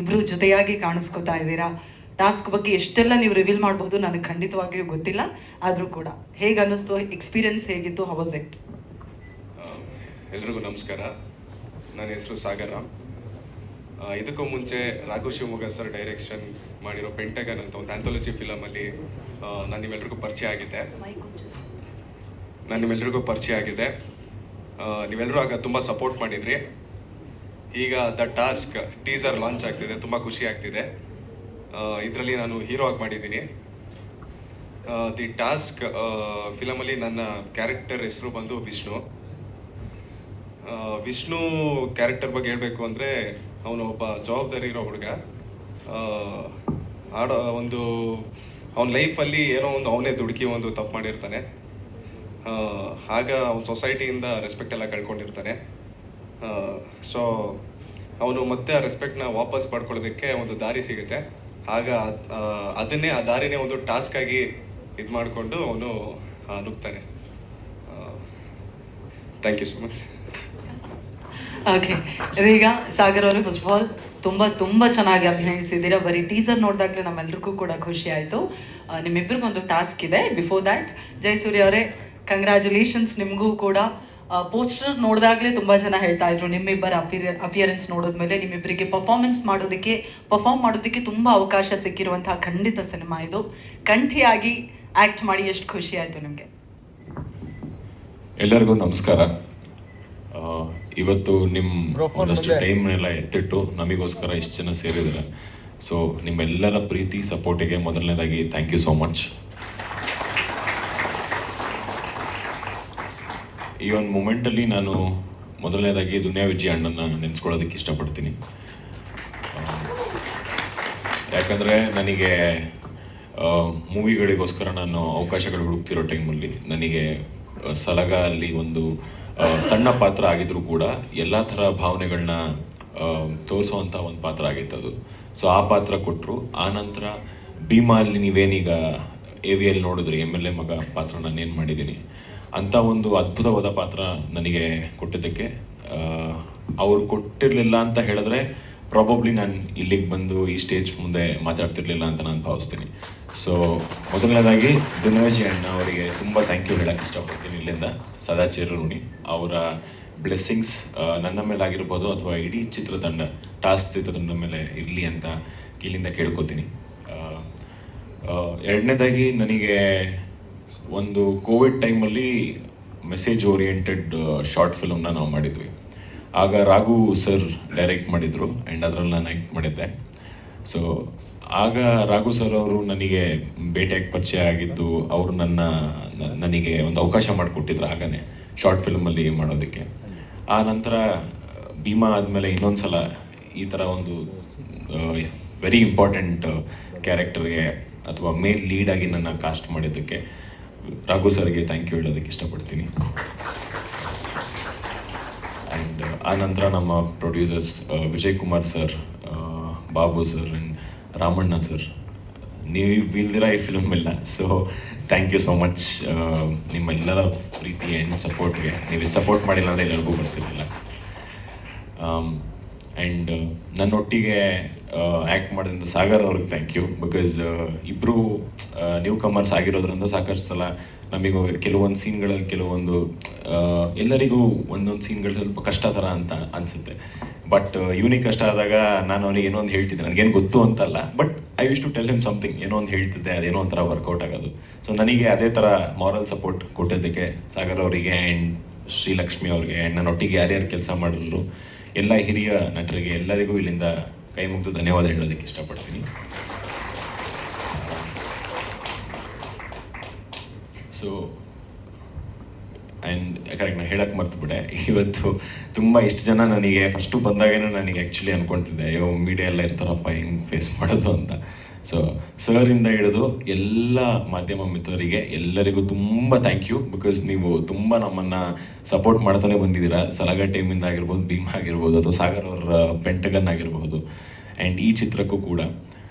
ಇಬ್ರು ಜೊತೆಯಾಗಿ ಕಾಣಿಸ್ಕೊತಾ ಇದ್ದೀರಾ? ಟಾಸ್ಕ್ ಬಗ್ಗೆ ಎಷ್ಟೆಲ್ಲ ನೀವು ರಿವೀಲ್ ಮಾಡಬಹುದು ನನಗೆ ಖಂಡಿತವಾಗಿಯೂ ಗೊತ್ತಿಲ್ಲ, ಆದರೂ ಕೂಡ. ಹೇಗೆ ಅನ್ನಿಸ್ತು? ಎಕ್ಸ್ಪೀರಿಯನ್ಸ್ ಹೇಗಿತ್ತು? ಹೌಸ್ ಇಟ್ ಎಲ್ರಿಗೂ ನಮಸ್ಕಾರ. ನನ್ನ ಹೆಸರು ಸಾಗರ. ಇದಕ್ಕೂ ಮುಂಚೆ ರಾಘು ಶಿವಮೊಗ್ಗ ಸರ್ ಡೈರೆಕ್ಷನ್ ಮಾಡಿರೋ ಪೆಂಟಗನ್ ಅಂತ ಒಂದು ಆಂಥಾಲಜಿ ಫಿಲಮಲ್ಲಿ ನಾನು ನಿಮ್ಮೆಲ್ರಿಗೂ ಪರಿಚಯ ಆಗಿದೆ. ನಾನು ನಿಮ್ಮೆಲ್ರಿಗೂ ಪರಿಚಯ ಆಗಿದೆ. ನೀವೆಲ್ಲರೂ ಆಗ ತುಂಬ ಸಪೋರ್ಟ್ ಮಾಡಿದ್ರಿ. ಈಗ ದ ಟಾಸ್ಕ್ ಟೀಸರ್ ಲಾಂಚ್ ಆಗ್ತಿದೆ, ತುಂಬ ಖುಷಿ ಆಗ್ತಿದೆ. ಇದರಲ್ಲಿ ನಾನು ಹೀರೋ ಆಗಿ ಮಾಡಿದ್ದೀನಿ. ದಿ ಟಾಸ್ಕ್ ಫಿಲಮಲ್ಲಿ ನನ್ನ ಕ್ಯಾರೆಕ್ಟರ್ ಹೆಸರು ಬಂದು ವಿಷ್ಣು. ವಿಷ್ಣು ಕ್ಯಾರೆಕ್ಟರ್ ಬಗ್ಗೆ ಹೇಳಬೇಕು ಅಂದರೆ ಅವನು ಒಬ್ಬ ಜವಾಬ್ದಾರಿ ಇರೋ ಹುಡುಗ. ಆಡೋ, ಒಂದು, ಅವನ ಲೈಫಲ್ಲಿ ಏನೋ ಒಂದು ಅವನೇ ದುಡುಕಿ ಒಂದು ತಪ್ಪು ಮಾಡಿರ್ತಾನೆ. ಆಗ ಅವನ ಸೊಸೈಟಿಯಿಂದ ರೆಸ್ಪೆಕ್ಟ್ ಎಲ್ಲ ಕಳ್ಕೊಂಡಿರ್ತಾನೆ. ಸೊ ಅವನು ಮತ್ತೆ ಆ ರೆಸ್ಪೆಕ್ಟ್ನ ವಾಪಸ್ ಪಡ್ಕೊಳ್ಳೋದಕ್ಕೆ ಒಂದು ದಾರಿ ಸಿಗುತ್ತೆ. ಆಗ ಅದನ್ನೇ, ಆ ದಾರಿನೇ ಒಂದು ಟಾಸ್ಕ್ ಆಗಿ ಇದು ಮಾಡಿಕೊಂಡು ಅವನು ನುಗ್ತಾನೆ. Thank you so much okay ಈಗ ಸಾಗರ್ ಅವರು ಫಸ್ಟ್ ಆಫ್ ಆಲ್ ತುಂಬ ತುಂಬ ಚೆನ್ನಾಗಿ ಅಭಿನಯಿಸಿದ್ದೀರಾ. ಬರೀ ಟೀಸರ್ ನೋಡಿದಾಗಲೇ ನಮ್ಮೆಲ್ರಿಗೂ ಕೂಡ ಖುಷಿ ಆಯಿತು. ನಿಮ್ಮಿಬ್ಬರಿಗೊಂದು ಟಾಸ್ಕ್ ಇದೆ. ಬಿಫೋರ್ ದ್ಯಾಟ್ ಜಯಸೂರ್ಯ ಅವರೇ ಕಂಗ್ರ್ಯಾಚುಲೇಷನ್ಸ್ ನಿಮಗೂ ಕೂಡ. ಪೋಸ್ಟರ್ ನೋಡಿದಾಗಲೇ ತುಂಬ ಜನ ಹೇಳ್ತಾ ಇದ್ರು ನಿಮ್ಮಿಬ್ಬರ ಅಪಿಯ ಅಪಿಯರೆನ್ಸ್ ನೋಡಿದ್ಮೇಲೆ ನಿಮ್ಮಿಬ್ಬರಿಗೆ ಪರ್ಫಾರ್ಮೆನ್ಸ್ ಮಾಡೋದಕ್ಕೆ ಪರ್ಫಾರ್ಮ್ ಮಾಡೋದಕ್ಕೆ ತುಂಬ ಅವಕಾಶ ಸಿಕ್ಕಿರುವಂತಹ ಖಂಡಿತ ಸಿನಿಮಾ ಇದು. ಕಂಠಿಯಾಗಿ ಆಕ್ಟ್ ಮಾಡಿ ಎಷ್ಟು ಖುಷಿ ಆಯಿತು ನಿಮಗೆ? ಎಲ್ಲರಿಗೂ ನಮಸ್ಕಾರ. ಆ, ಇವತ್ತು ನಿಮ್ಮ ಒಂದಷ್ಟು. ಟೈಮ್ ಎಲ್ಲ ಎತ್ತಿಟ್ಟು ನಮಗೋಸ್ಕರ ಇಷ್ಟು ಜನ ಸೇರಿದ್ದಾರೆ. ಸೊ ನಿಮ್ಮೆಲ್ಲರ ಪ್ರೀತಿ ಸಪೋರ್ಟಿಗೆ ಮೊದಲನೇದಾಗಿ ಥ್ಯಾಂಕ್ ಯು ಸೋ ಮಚ್ ಈ ಒಂದು ಮೂಮೆಂಟಲ್ಲಿ ನಾನು ಮೊದಲನೇದಾಗಿ ದುನಿಯಾ ವಿಜಯ ಅಣ್ಣನ ನೆನೆಸ್ಕೊಳ್ಳೋದಕ್ಕೆ ಇಷ್ಟಪಡ್ತೀನಿ. ಯಾಕಂದರೆ ನನಗೆ ಮೂವಿಗಳಿಗೋಸ್ಕರ ನಾನು ಅವಕಾಶಗಳು ಹುಡುಕ್ತಿರೋ ಟೈಮಲ್ಲಿ ನನಗೆ ಸಲಗ ಅಲ್ಲಿ ಒಂದು ಸಣ್ಣ ಪಾತ್ರ ಆಗಿದ್ರು ಕೂಡ ಎಲ್ಲ ಥರ ಭಾವನೆಗಳನ್ನ ತೋರಿಸುವಂಥ ಒಂದು ಪಾತ್ರ ಆಗಿತ್ತು ಅದು. ಸೊ ಆ ಪಾತ್ರ ಕೊಟ್ಟರು ಆ ನಂತರ ಭೀಮಾ ಅಲ್ಲಿ ನೀವೇನೀಗ ಎ ವಿ ಎಲ್ ನೋಡಿದ್ರಿ ಎಂ ಎಲ್ ಎ ಮಗ ಪಾತ್ರ ನಾನು ಏನು ಮಾಡಿದ್ದೀನಿ. ಅಂಥ ಒಂದು ಅದ್ಭುತವಾದ ಪಾತ್ರ ನನಗೆ ಕೊಟ್ಟಿದ್ದಕ್ಕೆ. ಅವರು ಕೊಟ್ಟಿರಲಿಲ್ಲ ಅಂತ ಹೇಳಿದ್ರೆ ಪ್ರಾಬಬ್ಲಿ ನಾನು ಇಲ್ಲಿಗೆ ಬಂದು ಈ ಸ್ಟೇಜ್ ಮುಂದೆ ಮಾತಾಡ್ತಿರ್ಲಿಲ್ಲ ಅಂತ ನಾನು ಭಾವಿಸ್ತೀನಿ. ಸೊ ಮೊದಲನೇದಾಗಿ ದಿನವೇಜಿ ಅಣ್ಣ ಅವರಿಗೆ ತುಂಬ ಥ್ಯಾಂಕ್ ಯು ಹೇಳಕ್ಕೆ ಇಷ್ಟಪಡ್ತೀನಿ ಇಲ್ಲಿಂದ. ಸದಾ ಚಿರಋಣಿ ಅವರ ಬ್ಲೆಸ್ಸಿಂಗ್ಸ್ ನನ್ನ ಮೇಲೆ ಆಗಿರ್ಬೋದು ಅಥವಾ ಇಡೀ ಚಿತ್ರತಂಡ ಟಾಸ್ಕ್ ಚಿತ್ರತಂಡ ಮೇಲೆ ಇರಲಿ ಅಂತ ಇಲ್ಲಿಂದ ಕೇಳ್ಕೊತೀನಿ. ಎರಡನೇದಾಗಿ ನನಗೆ ಒಂದು ಕೋವಿಡ್ ಟೈಮಲ್ಲಿ ಮೆಸೇಜ್ ಓರಿಯೆಂಟೆಡ್ ಶಾರ್ಟ್ ಫಿಲಮ್ನ ನಾವು ಮಾಡಿದ್ವಿ. ಆಗ ರಾಘು ಸರ್ ಡೈರೆಕ್ಟ್ ಮಾಡಿದರು ಆ್ಯಂಡ್ ಅದರಲ್ಲಿ ನಾನು ಆ್ಯಕ್ಟ್ ಮಾಡಿದ್ದೆ. ಸೊ ಆಗ ರಾಘು ಸರ್ ಅವರು ನನಗೆ ಭೇಟಿಯಾಗಿ ಪರಿಚಯ ಆಗಿದ್ದು ಅವರು ನನ್ನ ನನಗೆ ಒಂದು ಅವಕಾಶ ಮಾಡಿಕೊಟ್ಟಿದ್ರು ಆಗನೇ ಶಾರ್ಟ್ ಫಿಲಮಲ್ಲಿ ಮಾಡೋದಕ್ಕೆ. ಆ ನಂತರ, ಭೀಮಾ ಆದಮೇಲೆ ಇನ್ನೊಂದು ಸಲ ಈ ಥರ ಒಂದು ವೆರಿ ಇಂಪಾರ್ಟೆಂಟ್ ಕ್ಯಾರೆಕ್ಟರ್ಗೆ ಅಥವಾ ಮೇನ್ ಲೀಡಾಗಿ ನನ್ನ ಕಾಸ್ಟ್ ಮಾಡಿದ್ದಕ್ಕೆ ರಾಘು ಸರ್ಗೆ ಥ್ಯಾಂಕ್ ಯು ಹೇಳೋದಕ್ಕೆ ಇಷ್ಟಪಡ್ತೀನಿ. ಆ್ಯಂಡ್ ಆ ನಂತರ ನಮ್ಮ producers Vijay Kumar sir Babu sir and Ramanna sir ನೀವು ಇಲ್ದಿರ ಈ ಫಿಲಮ್ ಇಲ್ಲ so thank you so much ನಿಮ್ಮೆಲ್ಲರ ಪ್ರೀತಿ ಆ್ಯಂಡ್ ಸಪೋರ್ಟ್ಗೆ ನೀವು ಸಪೋರ್ಟ್ ಮಾಡಿಲ್ಲ ಅಂದರೆ ಎಲ್ಲರಿಗೂ ಬರ್ತಿರಲಿಲ್ಲ ಆ್ಯಂಡ್ ನನ್ನೊಟ್ಟಿಗೆ ಆ್ಯಕ್ಟ್ ಮಾಡಿದ್ರಿಂದ ಸಾಗರ್ ಅವ್ರಿಗೆ ಥ್ಯಾಂಕ್ ಯು ಬಿಕಾಸ್ ಇಬ್ಬರು ನ್ಯೂ ಕಮರ್ಸ್ ಆಗಿರೋದ್ರಿಂದ ಸಾಕಷ್ಟು ಸಲ ನಮಗೂ ಕೆಲವೊಂದು ಸೀನ್ಗಳಲ್ಲಿ ಕೆಲವೊಂದು ಎಲ್ಲರಿಗೂ ಒಂದೊಂದು ಸೀನ್ಗಳು ಸ್ವಲ್ಪ ಕಷ್ಟ ಥರ ಅಂತ ಅನಿಸುತ್ತೆ. ಬಟ್ ಇವನಿಗೆ ಕಷ್ಟ ಆದಾಗ ನಾನು ಅವನಿಗೆ ಏನೋ ಒಂದು ಹೇಳ್ತಿದ್ದೆ. ನನಗೇನು ಗೊತ್ತು ಅಂತಲ್ಲ. But I wish to tell him something ಏನೋ ಒಂದು ಹೇಳ್ತಿದ್ದೆ. ಅದೇನೋ ಒಂಥರ ವರ್ಕೌಟ್ ಆಗೋದು. ಸೊ ನನಗೆ ಅದೇ ಥರ ಮಾರಲ್ ಸಪೋರ್ಟ್ ಕೊಟ್ಟಿದ್ದಕ್ಕೆ ಸಾಗರ್ ಅವರಿಗೆ ಆ್ಯಂಡ್ ಶ್ರೀಲಕ್ಷ್ಮಿ ಅವ್ರಿಗೆ ಆ್ಯಂಡ್ ನನ್ನೊಟ್ಟಿಗೆ ಯಾರ್ಯಾರು ಕೆಲಸ ಮಾಡಿದ್ರು, ಎಲ್ಲ ಹಿರಿಯ ನಟರಿಗೆ ಎಲ್ಲರಿಗೂ ಇಲ್ಲಿಂದ ಕೈ ಮುಗಿದು ಧನ್ಯವಾದ ಹೇಳೋದಕ್ಕೆ ಇಷ್ಟಪಡ್ತೀನಿ. ಸೊ ಆ್ಯಂಡ್ ಕರೆಕ್ಟ್ ನಾನು ಹೇಳಕ್ಕೆ ಮರ್ತುಬಿಟ್ಟೆ. ಇವತ್ತು ತುಂಬ ಇಷ್ಟು ಜನ ನನಗೆ ಫಸ್ಟು ಬಂದಾಗೇನೆ ನನಗೆ ಆ್ಯಕ್ಚುಲಿ ಅನ್ಕೊಳ್ತಿದ್ದೆ ಅಯ್ಯೋ ಮೀಡಿಯಾ ಎಲ್ಲ ಇರ್ತಾರಪ್ಪ ಹೆಂಗೆ ಫೇಸ್ ಮಾಡೋದು ಅಂತ. ಸೊ ಸರಿಂದ ಹಿಡಿದು ಎಲ್ಲ ಮಾಧ್ಯಮ ಮಿತ್ರರಿಗೆ ಎಲ್ಲರಿಗೂ ತುಂಬ ಥ್ಯಾಂಕ್ ಯು ಬಿಕಾಸ್ ನೀವು ತುಂಬ ನಮ್ಮನ್ನು ಸಪೋರ್ಟ್ ಮಾಡ್ತಾನೆ ಬಂದಿದ್ದೀರಾ. ಸಲಗ ಟೈಮಿಂದ ಆಗಿರ್ಬೋದು, ಭೀಮ್ ಆಗಿರ್ಬೋದು, ಅಥವಾ ಸಾಗರ್ ಅವರ ಪೆಂಟಗನ್ ಆಗಿರಬಹುದು ಆ್ಯಂಡ್ ಈ ಚಿತ್ರಕ್ಕೂ ಕೂಡ.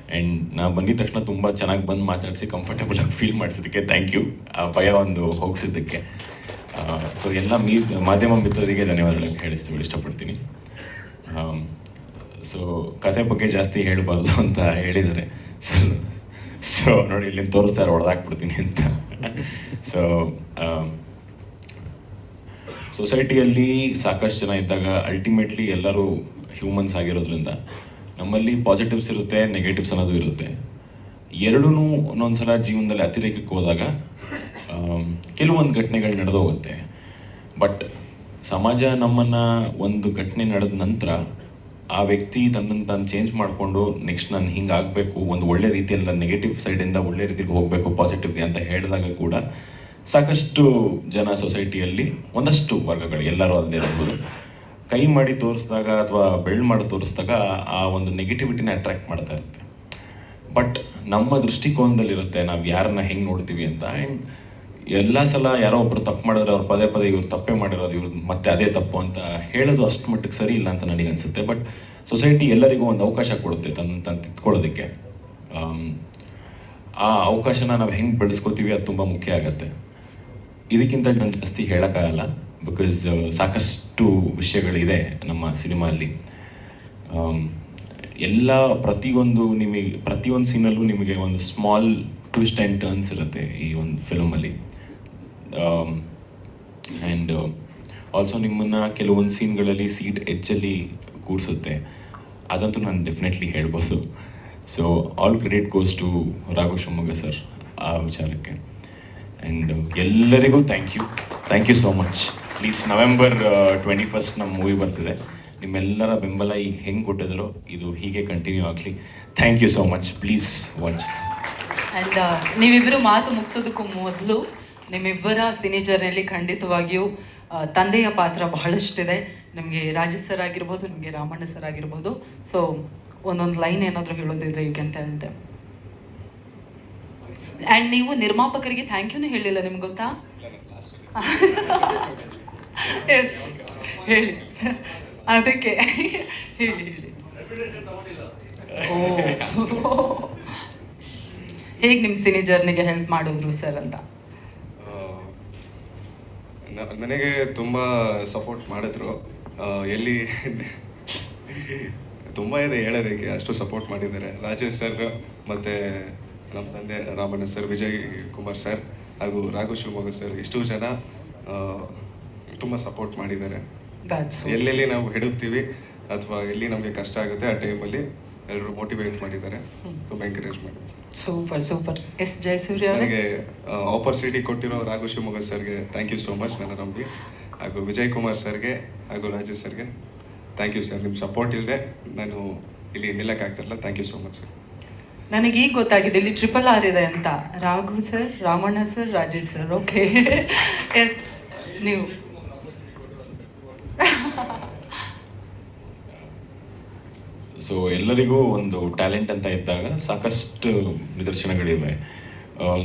ಆ್ಯಂಡ್ ನಾ ಬಂದಿದ ತಕ್ಷಣ ತುಂಬ ಚೆನ್ನಾಗಿ ಬಂದು ಮಾತಾಡಿಸಿ ಕಂಫರ್ಟೇಬಲ್ ಆಗಿ ಫೀಲ್ ಮಾಡಿಸಿದ್ದಕ್ಕೆ ಥ್ಯಾಂಕ್ ಯು ಆ, ಭಯ ಒಂದು ಹೋಗಿಸಿದ್ದಕ್ಕೆ. ಸೊ ಎಲ್ಲ ಮೀ, ಮಾಧ್ಯಮ ಮಿತ್ರರಿಗೆ ಧನ್ಯವಾದಗಳನ್ನು ಹೇಳಿಸ್ತೀವಿ, ಇಷ್ಟಪಡ್ತೀನಿ. ಸೊ ಕತೆ ಬಗ್ಗೆ ಜಾಸ್ತಿ ಹೇಳಬಾರ್ದು ಅಂತ ಹೇಳಿದ್ದಾರೆ. ಸೊ ಸೊ ನೋಡಿ ಇಲ್ಲಿ ತೋರಿಸ್ತಾರೆ ಹೊಡೆದಾಕ್ಬಿಡ್ತೀನಿ ಅಂತ. ಸೊ ಸೊಸೈಟಿಯಲ್ಲಿ ಸಾಕಷ್ಟು ಜನ ಇದ್ದಾಗ ಅಲ್ಟಿಮೇಟ್ಲಿ ಎಲ್ಲರೂ ಹ್ಯೂಮನ್ಸ್ ಆಗಿರೋದ್ರಿಂದ ನಮ್ಮಲ್ಲಿ ಪಾಸಿಟಿವ್ಸ್ ಇರುತ್ತೆ ನೆಗೆಟಿವ್ಸ್ ಅನ್ನೋದು ಇರುತ್ತೆ. ಎರಡೂ ಒಂದೊಂದ್ಸಲ ಜೀವನದಲ್ಲಿ ಅತಿರೇಕಕ್ಕೆ ಹೋದಾಗ ಕೆಲವೊಂದು ಘಟನೆಗಳು ನಡೆದೋಗುತ್ತೆ. ಬಟ್ ಸಮಾಜ ನಮ್ಮನ್ನು ಒಂದು ಘಟನೆ ನಡೆದ ನಂತರ ಆ ವ್ಯಕ್ತಿ ತನ್ನನ್ನು ತಾನು ಚೇಂಜ್ ಮಾಡಿಕೊಂಡು ನೆಕ್ಸ್ಟ್ ನಾನು ಹಿಂಗೆ ಆಗಬೇಕು, ಒಂದು ಒಳ್ಳೆ ರೀತಿಯಲ್ಲಿ ನಾನು ನೆಗೆಟಿವ್ ಸೈಡಿಂದ ಒಳ್ಳೆ ರೀತಿಗೆ ಹೋಗಬೇಕು ಪಾಸಿಟಿವ್ಗೆ ಅಂತ ಹೇಳಿದಾಗ ಕೂಡ ಸಾಕಷ್ಟು ಜನ ಸೊಸೈಟಿಯಲ್ಲಿ ಒಂದಷ್ಟು ವರ್ಗಗಳು, ಎಲ್ಲರೂ ಅಲ್ಲದೆ ಇರ್ಬೋದು, ಕೈ ಮಾಡಿ ತೋರಿಸಿದಾಗ ಅಥವಾ ಬೆಳ್ ಮಾಡಿ ತೋರಿಸಿದಾಗ ಆ ಒಂದು ನೆಗೆಟಿವಿಟಿನ ಅಟ್ರಾಕ್ಟ್ ಮಾಡ್ತಾ ಇರುತ್ತೆ. ಬಟ್ ನಮ್ಮ ದೃಷ್ಟಿಕೋನದಲ್ಲಿರುತ್ತೆ ನಾವು ಯಾರನ್ನ ಹೆಂಗೆ ನೋಡ್ತೀವಿ ಅಂತ. ಆ್ಯಂಡ್ ಎಲ್ಲ ಸಲ ಯಾರೋ ಒಬ್ರು ತಪ್ಪು ಮಾಡಿದ್ರೆ ಅವ್ರು ಪದೇ ಪದೇ ಇವ್ರು ತಪ್ಪೇ ಮಾಡಿರೋದು ಇವ್ರು ಮತ್ತೆ ಅದೇ ತಪ್ಪು ಅಂತ ಹೇಳೋದು ಅಷ್ಟು ಮಟ್ಟಿಗೆ ಸರಿ ಇಲ್ಲ ಅಂತ ನನಗೆ ಅನಿಸುತ್ತೆ. ಬಟ್ ಸೊಸೈಟಿ ಎಲ್ಲರಿಗೂ ಒಂದು ಅವಕಾಶ ಕೊಡುತ್ತೆ ತನ್ನ ತನ್ನ ತಿದ್ಕೊಳ್ಳೋದಕ್ಕೆ ಆ ಅವಕಾಶನ ನಾವು ಹೆಂಗೆ ಬೆಳೆಸ್ಕೋತೀವಿ ಅದು ತುಂಬ ಮುಖ್ಯ ಆಗುತ್ತೆ. ಇದಕ್ಕಿಂತ ನಾನು ಜಾಸ್ತಿ ಹೇಳೋಕ್ಕಾಗಲ್ಲ ಬಿಕಾಸ್ ಸಾಕಷ್ಟು ವಿಷಯಗಳಿದೆ ನಮ್ಮ ಸಿನಿಮಾಲ್ಲಿ. ಆಮ್, ಎಲ್ಲ ಪ್ರತಿಯೊಂದು ನಿಮಗೆ ಪ್ರತಿಯೊಂದು ಸೀನಲ್ಲೂ ನಿಮಗೆ ಒಂದು ಸ್ಮಾಲ್ ಟ್ವಿಸ್ಟ್ ಆ್ಯಂಡ್ ಟರ್ನ್ಸ್ ಇರುತ್ತೆ ಈ ಒಂದು ಫಿಲಮಲ್ಲಿ ಆ್ಯಂಡ್ ಆಲ್ಸೋ ನಿಮ್ಮನ್ನು ಕೆಲವೊಂದು ಸೀನ್ಗಳಲ್ಲಿ ಸೀಟ್ ಎಜ್ಜಲ್ಲಿ ಕೂರಿಸುತ್ತೆ. ಅದಂತೂ ನಾನು ಡೆಫಿನೆಟ್ಲಿ ಹೇಳ್ಬೋದು. So all credit goes to Raghu Shivamogga sir ಆ ವಿಚಾರಕ್ಕೆ. ಆ್ಯಂಡ್ ಎಲ್ಲರಿಗೂ thank you thank you so much please November twenty first ನಮ್ಮ ಮೂವಿ ಬರ್ತಿದೆ. ನಿಮ್ಮೆಲ್ಲರ ಬೆಂಬಲ ಈಗ ಹೆಂಗೆ ಕೊಟ್ಟಿದ್ರು ಇದು ಹೀಗೆ ಕಂಟಿನ್ಯೂ ಆಗಲಿ. Thank you so much please watch and ನೀವಿಬ್ಬರು ಮಾತು ಮುಗಿಸೋದಕ್ಕೂ ಮೊದಲು ನಿಮ್ಮಿಬ್ಬರ ಸಿನಿ ಜರ್ನಿಯಲ್ಲಿ ಖಂಡಿತವಾಗಿಯೂ ತಂದೆಯ ಪಾತ್ರ ಬಹಳಷ್ಟಿದೆ. ನಿಮಗೆ ರಾಜೇಶ್ ಸರ್ ಆಗಿರ್ಬೋದು, ನಿಮಗೆ ರಾಮಣ್ಣ ಸರ್ ಆಗಿರ್ಬೋದು. ಸೊ ಒಂದೊಂದು ಲೈನ್ ಏನಾದರೂ ಹೇಳೋದಿದ್ರೆ ಯು ಕ್ಯಾನ್ ಟೆಲ್ ಆ್ಯಂಡ್ ನೀವು ನಿರ್ಮಾಪಕರಿಗೆ ಥ್ಯಾಂಕ್ ಯೂನೂ ಹೇಳಿಲ್ಲ ನಿಮ್ಗೆ ಗೊತ್ತಾ? ಎಸ್ ಹೇಳಿ. ಅದಕ್ಕೆ ಹೇಳಿ ಹೇಳಿ. ಹೇಗೆ ನಿಮ್ಮ ಸಿನಿ ಜರ್ನಿಗೆ ಹೆಲ್ಪ್ ಮಾಡಿದ್ರು ಸರ್ ಅಂತ? ನನಗೆ ತುಂಬ ಸಪೋರ್ಟ್ ಮಾಡಿದ್ರು. ಎಲ್ಲಿ ತುಂಬ ಇದೆ ಹೇಳೋದಕ್ಕೆ ಅಷ್ಟು ಸಪೋರ್ಟ್ ಮಾಡಿದ್ದಾರೆ. ರಾಜೇಶ್ ಸರ್ ಮತ್ತು ನಮ್ಮ ತಂದೆ ರಾಮಣ್ಣ ಸರ್ ವಿಜಯ್ ಕುಮಾರ್ ಸರ್ ಹಾಗೂ ರಾಘು ಶಿವಮೊಗ್ಗ ಸರ್ ಇಷ್ಟು ಜನ ತುಂಬ ಸಪೋರ್ಟ್ ಮಾಡಿದ್ದಾರೆ. ಎಲ್ಲೆಲ್ಲಿ ನಾವು ಹಿಡುಕ್ತೀವಿ ಅಥವಾ ಎಲ್ಲಿ ನಮಗೆ ಕಷ್ಟ ಆಗುತ್ತೆ ಆ ಟೈಮಲ್ಲಿ ಎಲ್ಲರೂ ಮೋಟಿವೇಟ್ ಮಾಡಿದ್ದಾರೆ. ತುಂಬ ಎಂಕರೇಜ್ ಮಾಡಿದ್ದಾರೆ. ಸೂಪರ್ ಸೂಪರ್ ಎಸ್ ಜಯಸೂರ್ಯ ನನಗೆ ಆಪರ್ಚುನಿಟಿ ಕೊಟ್ಟಿರೋ ರಾಘು ಶಿವಮೊಗ್ಗ ಸರ್ಗೆ ಥ್ಯಾಂಕ್ ಯು ಸೋ ಮಚ್ ನನ್ನ ನಂಬಿ ಹಾಗೂ ವಿಜಯ್ ಕುಮಾರ್ ಸರ್ಗೆ ಹಾಗೂ ರಾಜೇಶ್ ಸರ್ಗೆ ಥ್ಯಾಂಕ್ ಯು ಸರ್ ನಿಮ್ಮ ಸಪೋರ್ಟ್ ಇಲ್ಲದೆ ನಾನು ಇಲ್ಲಿ ನಿಲ್ಲಕ್ಕಾಗ್ತಿರಲ್ಲ thank you so much sir ನನಗೆ ಈಗ ಗೊತ್ತಾಗಿದೆ ಇಲ್ಲಿ ಟ್ರಿಪಲ್ ಆರ್ ಇದೆ ಅಂತ. Raghu sir Ramanna sir Rajesh sir okay yes ನೀವು. ಸೊ ಎಲ್ಲರಿಗೂ ಒಂದು ಟ್ಯಾಲೆಂಟ್ ಅಂತ ಇದ್ದಾಗ ಸಾಕಷ್ಟು ನಿದರ್ಶನಗಳಿವೆ.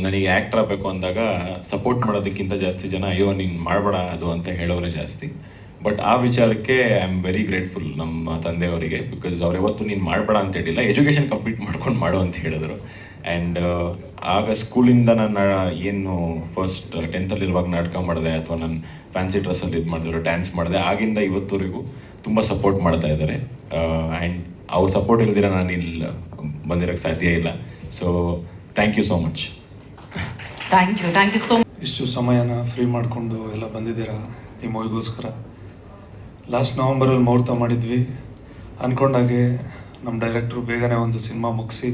ನನಗೆ ಆ್ಯಕ್ಟರ್ ಆಗಬೇಕು ಅಂದಾಗ ಸಪೋರ್ಟ್ ಮಾಡೋದಕ್ಕಿಂತ ಜಾಸ್ತಿ ಜನ, ಅಯ್ಯೋ, ನೀನು ಮಾಡಬೇಡ ಅದು ಅಂತ ಹೇಳೋರೇ ಜಾಸ್ತಿ. ಬಟ್ ಆ ವಿಚಾರಕ್ಕೆ ಐ ಆಮ್ ವೆರಿ ಗ್ರೇಟ್ಫುಲ್ ನಮ್ಮ ತಂದೆಯವರಿಗೆ ಬಿಕಾಸ್ ಅವ್ರು ಯಾವತ್ತು ನೀನು ಮಾಡಬೇಡ ಅಂತ ಹೇಳಿಲ್ಲ ಎಜುಕೇಷನ್ ಕಂಪ್ಲೀಟ್ ಮಾಡ್ಕೊಂಡು ಮಾಡು ಅಂತ ಹೇಳಿದರು. ಆ್ಯಂಡ್ ಆಗ ಸ್ಕೂಲಿಂದ ನಾನು ಏನು ಫಸ್ಟ್ ಟೆಂತಲ್ಲಿರುವಾಗ ನಾಟಕ ಮಾಡಿದೆ ಅಥವಾ ನಾನು ಫ್ಯಾನ್ಸಿ ಡ್ರೆಸ್ಸಲ್ಲಿ ಇದು ಮಾಡಿದ್ರು ಡ್ಯಾನ್ಸ್ ಮಾಡಿದೆ, ಆಗಿಂದ ಇವತ್ತುವರೆಗೂ ತುಂಬ ಸಪೋರ್ಟ್ ಮಾಡ್ತಾ ಇದ್ದಾರೆ. ಆ್ಯಂಡ್ ಅವ್ರ ಸಪೋರ್ಟ್ ಇಲ್ದಿರ ನಾನು ಇಲ್ಲಿ ಬಂದಿರೋಕ್ಕೆ ಸಾಧ್ಯ ಇಲ್ಲ. So thank you so much thank you thank you so ಇಷ್ಟು ಸಮಯನ ಫ್ರೀ ಮಾಡಿಕೊಂಡು ಎಲ್ಲ ಬಂದಿದ್ದೀರಾ? ಈ ಮೂವಿಗೋಸ್ಕರ ಲಾಸ್ಟ್ ನವಂಬರಲ್ಲಿ ಮುಹೂರ್ತ ಮಾಡಿದ್ವಿ. ಅಂದ್ಕೊಂಡಾಗೆ ನಮ್ಮ ಡೈರೆಕ್ಟ್ರು ಬೇಗನೆ ಒಂದು ಸಿನಿಮಾ ಮುಗಿಸಿ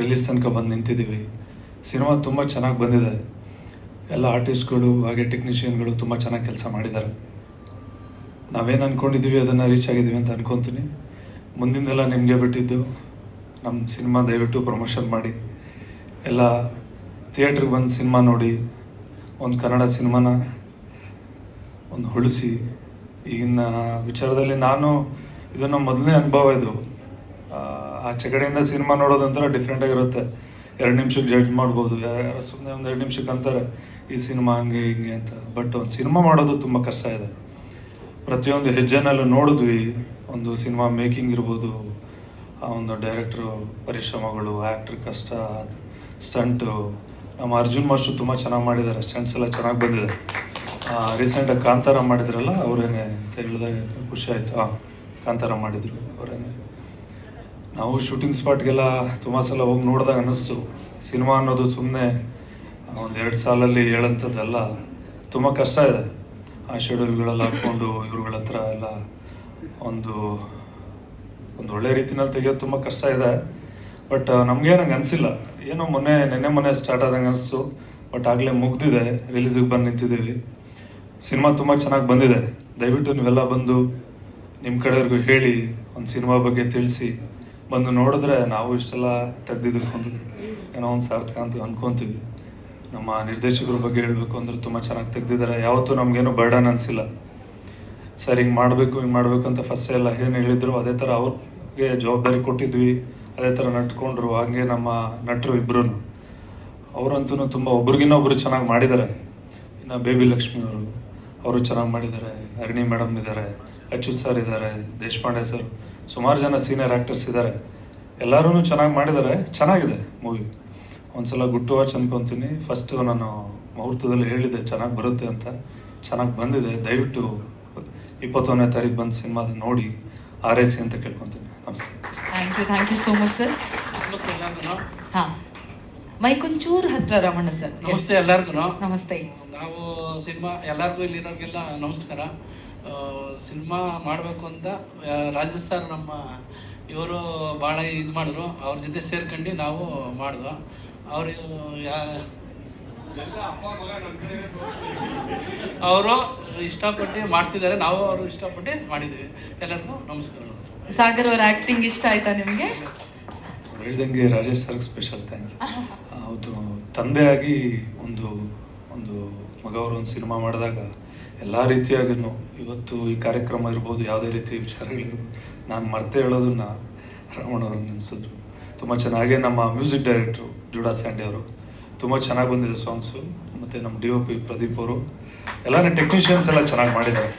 ರಿಲೀಸ್ ತನಕ ಬಂದು ನಿಂತಿದ್ದೀವಿ. ಸಿನಿಮಾ ತುಂಬ ಚೆನ್ನಾಗಿ ಬಂದಿದೆ. ಎಲ್ಲ ಆರ್ಟಿಸ್ಟ್ಗಳು ಹಾಗೆ ಟೆಕ್ನಿಷಿಯನ್ಗಳು ತುಂಬ ಚೆನ್ನಾಗಿ ಕೆಲಸ ಮಾಡಿದ್ದಾರೆ. ನಾವೇನು ಅಂದ್ಕೊಂಡಿದ್ದೀವಿ ಅದನ್ನು ರೀಚ್ ಆಗಿದ್ದೀವಿ ಅಂತ ಅನ್ಕೊತೀನಿ. ಮುಂದಿಂದೆಲ್ಲ ನಿಮಗೆ ಬಿಟ್ಟಿದ್ದು ನಮ್ಮ ಸಿನಿಮಾ ದಯವಿಟ್ಟು ಪ್ರಮೋಷನ್ ಮಾಡಿ. ಎಲ್ಲ ಥಿಯೇಟ್ರಿಗೆ ಬಂದು ಸಿನಿಮಾ ನೋಡಿ ಒಂದು ಕನ್ನಡ ಸಿನಿಮಾನ ಒಂದು ಉಳಿಸಿ ಈಗಿನ ವಿಚಾರದಲ್ಲಿ ನಾನು ಇದನ್ನು ಮೊದಲನೇ ಅನುಭವ ಇದು. ಆ, ಕಡೆಯಿಂದ ಸಿನಿಮಾ ನೋಡೋದಂತರ ಡಿಫ್ರೆಂಟ್ ಆಗಿರುತ್ತೆ. ಎರಡು ನಿಮಿಷಕ್ಕೆ ಜಡ್ಜ್ ಮಾಡ್ಬೋದು ಯಾರು ಸುಮ್ಮನೆ ಒಂದು ಎರಡು ನಿಮಿಷಕ್ಕೆ ಅಂತಾರೆ ಈ ಸಿನಿಮಾ ಹಂಗೆ ಹಿಂಗೆ ಅಂತ. ಬಟ್ ಒಂದು ಸಿನಿಮಾ ಮಾಡೋದು ತುಂಬ ಕಷ್ಟ ಇದೆ. ಪ್ರತಿಯೊಂದು ಹೆಜ್ಜೆನಲ್ಲೂ ನೋಡಿದ್ವಿ. ಒಂದು ಸಿನಿಮಾ ಮೇಕಿಂಗ್ ಇರ್ಬೋದು, ಆ ಒಂದು ಡೈರೆಕ್ಟ್ರು ಪರಿಶ್ರಮಗಳು ಆ್ಯಕ್ಟ್ರ್ ಕಷ್ಟ ಸ್ಟಂಟು ನಮ್ಮ ಅರ್ಜುನ್ ಮಾಸ್ಟ್ರು ತುಂಬ ಚೆನ್ನಾಗಿ ಮಾಡಿದ್ದಾರೆ ಸ್ಟಂಟ್ಸ್ ಎಲ್ಲ ಚೆನ್ನಾಗಿ ಬಂದಿದೆ. ರೀಸೆಂಟಾಗಿ ಕಾಂತಾರ ಮಾಡಿದ್ರಲ್ಲ, ಅವರೇನೆ ಅಂತ ಹೇಳಿದಾಗ ಖುಷಿ ಆಯಿತು. ಹಾಂ ಕಾಂತಾರ ಮಾಡಿದರು ಅವರೇನೆ. ನಾವು ಶೂಟಿಂಗ್ ಸ್ಪಾಟ್ಗೆಲ್ಲ ತುಂಬ ಸಲ ಹೋಗಿ ನೋಡಿದಾಗ ಅನ್ನಿಸ್ತು. ಸಿನಿಮಾ ಅನ್ನೋದು ಸುಮ್ಮನೆ ಒಂದು ಎರಡು ಸಾಲಲ್ಲಿ ಹೇಳೋಂಥದ್ದಲ್ಲ ತುಂಬ ಕಷ್ಟ ಇದೆ. ಆ ಶೆಡ್ಯೂಲ್ಗಳೆಲ್ಲ ಹಾಕ್ಕೊಂಡು ಇವ್ರುಗಳ ಹತ್ರ ಎಲ್ಲ ಒಂದು ಒಂದು ಒಳ್ಳೆ ರೀತಿನಲ್ಲಿ ತೆಗೆಯೋದು ತುಂಬ ಕಷ್ಟ ಇದೆ. ಬಟ್ ನಮಗೆ ನಂಗೆ ಅನಿಸಿಲ್ಲ. ಏನೋ ಮೊನ್ನೆ, ನೆನ್ನೆ ಮೊನ್ನೆ ಸ್ಟಾರ್ಟ್ ಆದಂಗೆ ಅನಿಸ್ತು. ಬಟ್ ಆಗಲೇ ಮುಗ್ದಿದೆ. ರಿಲೀಸಿಗೆ ಬಂದು ನಿಂತಿದ್ದೀವಿ. ಸಿನಿಮಾ ತುಂಬ ಚೆನ್ನಾಗಿ ಬಂದಿದೆ. ದಯವಿಟ್ಟು ನೀವೆಲ್ಲ ಬಂದು ನಿಮ್ಮ ಕಡೆಯವ್ರಿಗೂ ಹೇಳಿ, ಒಂದು ಸಿನಿಮಾ ಬಗ್ಗೆ ತಿಳಿಸಿ. ಬಂದು ನೋಡಿದ್ರೆ ನಾವು ಇಷ್ಟೆಲ್ಲ ತೆಗ್ದಿದ್ದೀವಿ ಒಂದು ಏನೋ ಒಂದು ಸಾರ್ಥಕ ಅಂತ ಅನ್ಕೊಂತೀವಿ. ನಮ್ಮ ನಿರ್ದೇಶಕರ ಬಗ್ಗೆ ಹೇಳಬೇಕು ಅಂದ್ರೆ ತುಂಬ ಚೆನ್ನಾಗಿ ತೆಗ್ದಿದ್ದಾರೆ. ಯಾವತ್ತೂ ನಮಗೇನು ಬರ್ಡನ್ ಅನಿಸಿಲ್ಲ. ಸರ್ ಹಿಂಗೆ ಮಾಡಬೇಕು ಹಿಂಗೆ ಮಾಡಬೇಕು ಅಂತ ಫಸ್ಟ್ ಎಲ್ಲ ಏನು ಹೇಳಿದ್ರು, ಅದೇ ಥರ ಅವ್ರಿಗೆ ಜವಾಬ್ದಾರಿ ಕೊಟ್ಟಿದ್ವಿ, ಅದೇ ಥರ ನಟ್ಕೊಂಡ್ರು ಹಾಗೆ ನಮ್ಮ ನಟರು ಇಬ್ಬರೂ ಅವರಂತೂ ತುಂಬ ಒಬ್ರಿಗಿನ್ನ ಒಬ್ಬರು ಚೆನ್ನಾಗಿ ಮಾಡಿದ್ದಾರೆ. ಇನ್ನು ಬೇಬಿ ಲಕ್ಷ್ಮಿ ಅವರು ಅವರು ಚೆನ್ನಾಗಿ ಮಾಡಿದ್ದಾರೆ. ಅರಿಣಿ ಮೇಡಮ್ ಇದ್ದಾರೆ, ಅಚ್ಯುತ್ ಸರ್ ಇದ್ದಾರೆ, ದೇಶಪಾಂಡೆ ಸರ್ ಸುಮಾರು ಜನ ಸೀನಿಯರ್ ಆ್ಯಕ್ಟರ್ಸ್ ಇದ್ದಾರೆ. ಎಲ್ಲರೂ ಚೆನ್ನಾಗಿ ಮಾಡಿದ್ದಾರೆ, ಚೆನ್ನಾಗಿದೆ ಮೂವಿ ಒಂದ್ಸಲ ಗುಟ್ಟು ವಾಚ್ ಅನ್ಕೊತೀನಿ. ಫಸ್ಟು ನಾನು ಮುಹೂರ್ತದಲ್ಲಿ ಹೇಳಿದ್ದೆ, ಚೆನ್ನಾಗಿ ಬರುತ್ತೆ ಅಂತ. ಚೆನ್ನಾಗಿ ಬಂದಿದೆ, ದಯವಿಟ್ಟು ಇಪ್ಪತ್ತೊಂದನೇ ತಾರೀಕು ಬಂದು ಸಿನಿಮಾ ನೋಡಿ ಆರೈಸಿ ಅಂತ ಕೇಳ್ಕೊತೀನಿ. ನಮಸ್ತೆ. Thank you thank you so much sir ನಮಸ್ತೆ ಎಲ್ಲರಿಗೂ ಹಾಂ. ಮೈಕೊಂಚೂರು ಹತ್ರ ರಮಣ ಸರ್ ನಮಸ್ತೆ ಎಲ್ಲರಿಗೂ ನಮಸ್ತೆ. ನಾವು ಸಿನಿಮಾ ಎಲ್ಲರಿಗೂ ಇಲ್ಲಿರೋರಿಗೆಲ್ಲ ನಮಸ್ಕಾರ. ಸಿನಿಮಾ ಮಾಡಬೇಕು ಅಂತ ರಾಜ ಸರ್ ನಮ್ಮ ಇವರು ಭಾಳ ಇದು ಮಾಡಿದ್ರು. ಅವ್ರ ಜೊತೆ ಸೇರ್ಕೊಂಡು ನಾವು ಮಾಡಿದ್ವು. ಅವರು ಅವರು ಇಷ್ಟಪಟ್ಟು ಮಾಡಿಸಿದ್ದಾರೆ ನಾವು ಅವರು ಇಷ್ಟಪಟ್ಟು ಮಾಡಿದ್ದೀವಿ. ಎಲ್ಲರಿಗೂ ನಮಸ್ಕಾರಗಳು ಸಾಗರ್ ಅವ್ರ ಆಕ್ಟಿಂಗ್ ಇಷ್ಟ ಆಯ್ತಾ ನಿಮಗೆ? ಹೇಳ್ದಂಗೆ ರಾಜೇಶ್ ಸರ್ಗೆ ಸ್ಪೆಷಲ್ ಥ್ಯಾಂಕ್ಸ್ ಹೌದು ತಂದೆಯಾಗಿ ಒಂದು ಒಂದು ಮಗವರು ಒಂದು ಸಿನಿಮಾ ಮಾಡಿದಾಗ ಎಲ್ಲ ರೀತಿಯಾಗೂ ಇವತ್ತು ಈ ಕಾರ್ಯಕ್ರಮ ಇರ್ಬೋದು ಯಾವುದೇ ರೀತಿ ವಿಚಾರಗಳಿರ್ಬೋದು ನಾನು ಮರ್ತೆ ಹೇಳೋದನ್ನ ರಮಣ ಅವರು ನೆನೆಸಿದ್ರು. ತುಂಬ ಚೆನ್ನಾಗಿ ನಮ್ಮ ಮ್ಯೂಸಿಕ್ ಡೈರೆಕ್ಟ್ರು ಜುಡಾ ಸ್ಯಾಂಡಿ ಅವರು ತುಂಬ ಚೆನ್ನಾಗಿ ಬಂದಿದೆ ಸಾಂಗ್ಸು ಮತ್ತು ನಮ್ಮ ಡಿ ಒ ಪಿ ಪ್ರದೀಪ್ ಅವರು. ಎಲ್ಲರೂ ಟೆಕ್ನಿಷಿಯನ್ಸ್ ಎಲ್ಲ ಚೆನ್ನಾಗಿ ಮಾಡಿದ್ದಾರೆ.